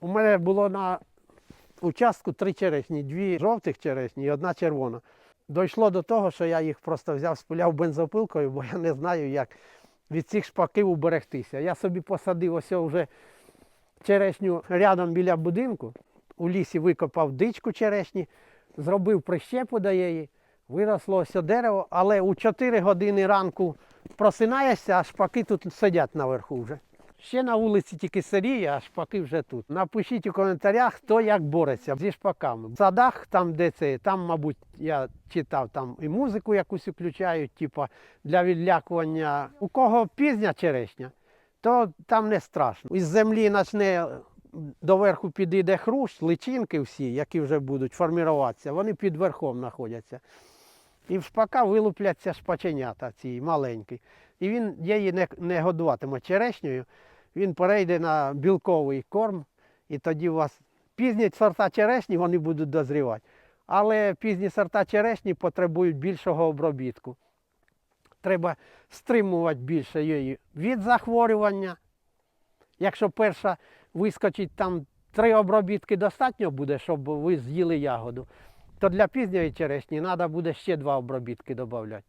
У мене було на участку три черешні, дві жовтих черешні і одна червона. Дійшло до того, що я їх просто взяв, спиляв бензопилкою, бо я не знаю, як від цих шпаків уберегтися. Я собі посадив ось вже черешню рядом біля будинку. У лісі викопав дичку черешні, зробив прищепу до її, виросло ось дерево, але у 4 години ранку просинаєшся, а шпаки тут сидять наверху вже. Ще на вулиці тільки сиріє, а шпаки вже тут. Напишіть у коментарях, хто як бореться зі шпаками. В садах, там, де це, там, мабуть, я читав, там і музику якусь включають, типу, для відлякування. У кого пізня черешня, то там не страшно. Із землі почне доверху підійде хрущ, личинки всі, які вже будуть формуватися, вони під верхом знаходяться. І в шпака вилупляться шпаченята ці маленькі. І він її не, не годуватиме черешнею, він перейде на білковий корм, і тоді у вас пізні сорта черешні вони будуть дозрівати. Але пізні сорта черешні потребують більшого обробітку. Треба стримувати більше її від захворювання. Якщо перша вискочить там три обробітки достатньо буде, щоб ви з'їли ягоду, то для пізньої черешні треба буде ще два обробітки додати.